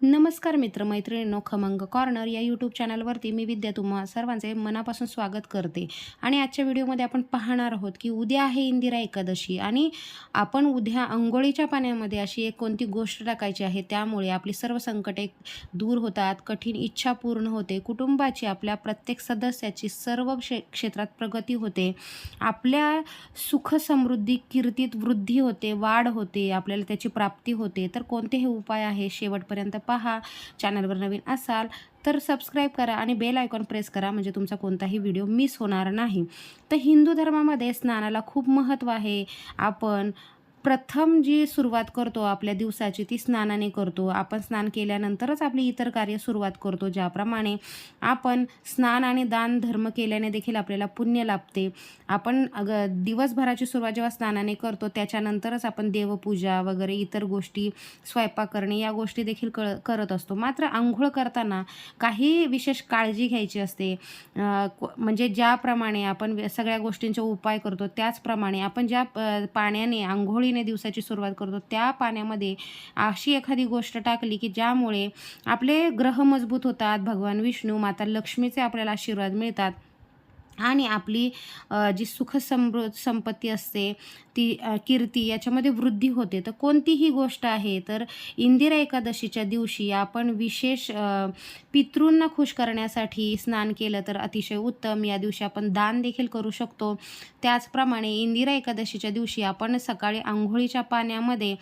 नमस्कार मित्रमैत्रिणींनो खमंग कॉर्नर या यूट्यूब चॅनलवरती मी विद्या तुम्हा सर्वांचे मनापासून स्वागत करते. आणि आजच्या व्हिडिओमध्ये आपण पाहणार आहोत की उद्या आहे इंदिरा एकादशी आणि आपण उद्या अंघोळीच्या पाण्यामध्ये अशी एक कोणती गोष्ट टाकायची आहे त्यामुळे आपली सर्व संकटे दूर होतात कठीण इच्छा पूर्ण होते कुटुंबाची आपल्या प्रत्येक सदस्याची सर्व क्षे क्षेत्रात प्रगती होते आपल्या सुख समृद्धी कीर्तीत वृद्धी होते वाढ होते आपल्याला त्याची प्राप्ती होते. तर कोणते हे उपाय आहे? शेवटपर्यंत पहा चॅनलवर नवीन असाल तर सबस्क्राईब करा आणि बेल आयकॉन प्रेस करा म्हणजे तुमचा कोणताही व्हिडिओ मिस होणार नाही. तर हिंदू धर्मामध्ये स्नानाला खूप महत्त्व आहे. आपण प्रथम जी सुरुवात करतो आपल्या दिवसाची ती स्नानाने करतो. आपण स्नान केल्यानंतरच आपली इतर कार्य सुरुवात करतो. ज्याप्रमाणे आपण स्नान आणि दान धर्म केल्याने देखील आपल्याला पुण्य लाभते. आपण अग दिवसभराची सुरुवात जेव्हा स्नानाने करतो त्याच्यानंतरच आपण देवपूजा वगैरे इतर गोष्टी स्वयंपाक करणे या गोष्टी देखील कळ करत असतो. मात्र आंघोळ करताना काही विशेष काळजी घ्यायची असते. म्हणजे ज्याप्रमाणे आपण सगळ्या गोष्टींचे उपाय करतो त्याचप्रमाणे आपण ज्या पाण्याने आंघोळीने दिवसाची सुरुवात करतो. त्या पाण्यामध्ये अशी एखादी गोष्ट टाकली की ज्यामुळे आपले ग्रह मजबूत होतात. भगवान विष्णू माता लक्ष्मीचे आपल्याला आशीर्वाद मिळतात. आणि आपली जी सुखसमृ संपत्ती असते ती कीर्ती याच्यामध्ये वृद्धी होते. तर कोणतीही गोष्ट आहे तर इंदिरा एकादशीच्या दिवशी आपण विशेष पितृंना खुश करण्यासाठी स्नान केलं तर अतिशय उत्तम. या दिवशी आपण दान देखील करू शकतो. त्याचप्रमाणे इंदिरा एकादशीच्या दिवशी आपण सकाळी आंघोळीच्या पाण्यामध्ये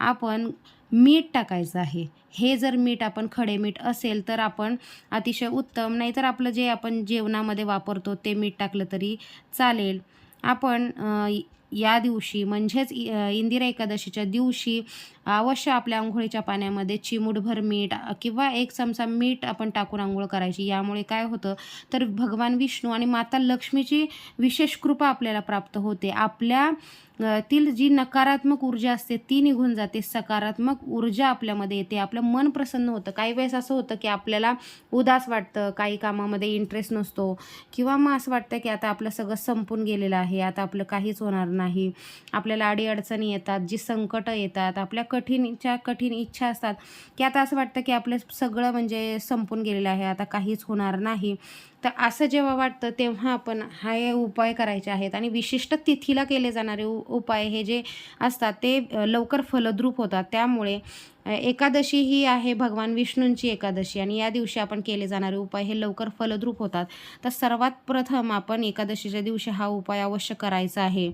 आपण मीठ टाकायचं आहे. हे जर मीठ आपण खडे मीठ असेल तर आपण अतिशय उत्तम नाहीतर आपलं जे आपण जेवणामध्ये वापरतो ते मीठ टाकलं तरी चालेल. आपण या दिवशी म्हणजेच इ- इंदिरा एकादशीच्या दिवशी अवश्य आपल्या आंघोळीच्या पाण्यामध्ये चिमूटभर मीठ किंवा एक चमचा मीठ आपण टाकून आंघोळ करायची. यामुळे काय होतं तर भगवान विष्णू आणि माता लक्ष्मीची विशेष कृपा आपल्याला प्राप्त होते. आपल्या तील जी नकारात्मक ऊर्जा असते ती निघून जाते. सकारात्मक ऊर्जा आपल्यामध्ये येते. आपलं मन प्रसन्न होतं. काही वेळेस असं होतं की आपल्याला उदास वाटतं काही कामामध्ये इंटरेस्ट नसतो किंवा मग असं वाटतं की आता आपलं सगळं संपून गेलेलं आहे आता आपलं काहीच होणार नाही नाही. आपल्याला अडीअडचणी येतात जी संकटं येतात आपल्या कठीणच्या कठीण इच्छा असतात की आता असं वाटतं की आपलं सगळं म्हणजे संपून गेलेलं आहे आता काहीच होणार नाही. तर असं जेव्हा वाटतं तेव्हा आपण हा हे उपाय करायचे आहेत. आणि विशिष्ट तिथीला केले जाणारे उ उपाय हे जे असतात ते लवकर फलद्रूप होतात. त्यामुळे एकादशी ही आहे भगवान विष्णूंची एकादशी आणि या दिवशी आपण केले जाणारे उपाय हे लवकर फलद्रूप होतात. तर सर्वात प्रथम आपण एकादशीच्या दिवशी हा उपाय अवश्य करायचा आहे.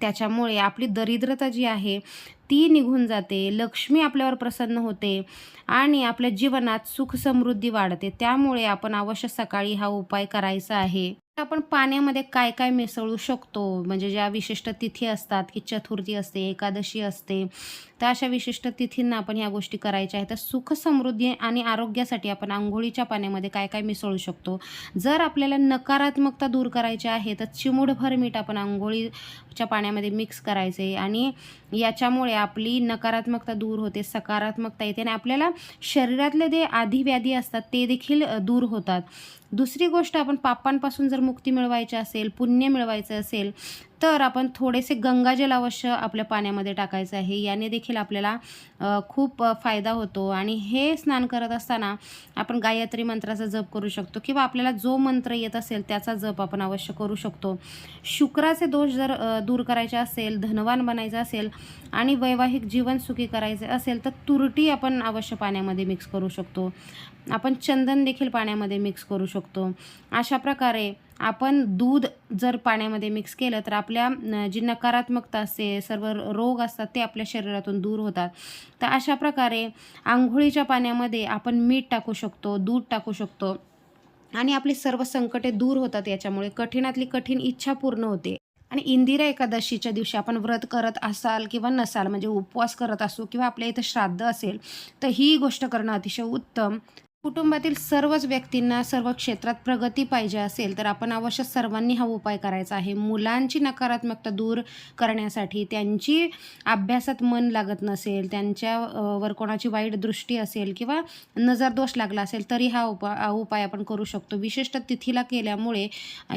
त्याच्यामुळे आपली दरिद्रता जी आहे ती निघून जाते लक्ष्मी आपल्यावर प्रसन्न होते आणि आपल्या जीवनात सुख समृद्धी वाढते. त्यामुळे आपण अवश्य सकाळी हा उपाय करायचा आहे. आपण पाण्यामध्ये काय काय मिसळू शकतो? म्हणजे ज्या विशिष्ट तिथी असतात की चतुर्थी असते एकादशी असते तर अशा विशिष्ट तिथींना आपण ह्या गोष्टी करायच्या आहेत. तर सुख समृद्धी आणि आरोग्यासाठी आपण आंघोळीच्या पाण्यामध्ये काय काय मिसळू शकतो? जर आपल्याला नकारात्मकता दूर करायची आहे तर चिमूटभर मीठ आपण आंघोळीच्या पाण्यामध्ये मिक्स करायचे आणि याच्यामुळे आपली नकारात्मकता दूर होते सकारात्मकता येते आणि आपल्याला शरीरातले जे आधिव्याधी असतात ते देखील दूर होतात. दुसरी गोष्ट आपण पापांपासून जर मुक्ती मिळवायची असेल पुण्य मिळवायचं असेल तर आपण थोडेसे गंगाजल अवश्य आपल्या पाण्यामध्ये टाकायचं आहे. याने देखील आपल्याला खूप फायदा होतो. आणि हे स्नान करत असताना आपण गायत्री मंत्राचा जप करू शकतो किंवा आपल्याला जो मंत्र येत असेल त्याचा जप आपण अवश्य करू शकतो. शुक्राचे दोष जर दूर करायचे असेल धनवान बनायचं असेल आणि वैवाहिक जीवन सुखी करायचे असेल तर तुरटी आपण अवश्य पाण्यामध्ये मिक्स करू शकतो. आपण चंदन देखील पाण्यामध्ये मिक्स करू शकतो. अशा प्रकारे आपण दूध जर पाण्यामध्ये मिक्स केलं तर आपल्या जी नकारात्मकता असते सर्व रोग असतात ते आपल्या शरीरातून दूर होतात. तर अशा प्रकारे आंघोळीच्या पाण्यामध्ये आपण मीठ टाकू शकतो दूध टाकू शकतो आणि आपली सर्व संकटे दूर होतात याच्यामुळे. कठीणातली कठीण इच्छा पूर्ण होते. आणि इंदिरा एकादशीच्या दिवशी आपण व्रत करत असाल किंवा नसाल म्हणजे उपवास करत असू किंवा आपल्या इथं श्राद्ध असेल तर ही गोष्ट करणं अतिशय उत्तम. कुटुंबातील सर्वच व्यक्तींना सर्व क्षेत्रात प्रगती पाहिजे असेल तर आपण अवश्य सर्वांनी हा उपाय करायचा आहे. मुलांची नकारात्मकता दूर करण्यासाठी त्यांची अभ्यासात मन लागत नसेल त्यांच्या वर कोणाची वाईट दृष्टी असेल किंवा नजरदोष लागला असेल तरी हा उपा हा उपाय आपण करू शकतो. विशिष्ट तिथीला केल्यामुळे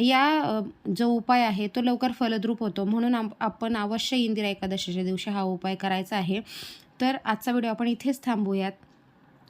या जो उपाय आहे तो लवकर फलद्रूप होतो. म्हणून आपण अवश्य इंदिरा एकादशीच्या दिवशी हा उपाय करायचा आहे. तर आजचा व्हिडिओ आपण इथेच थांबूयात.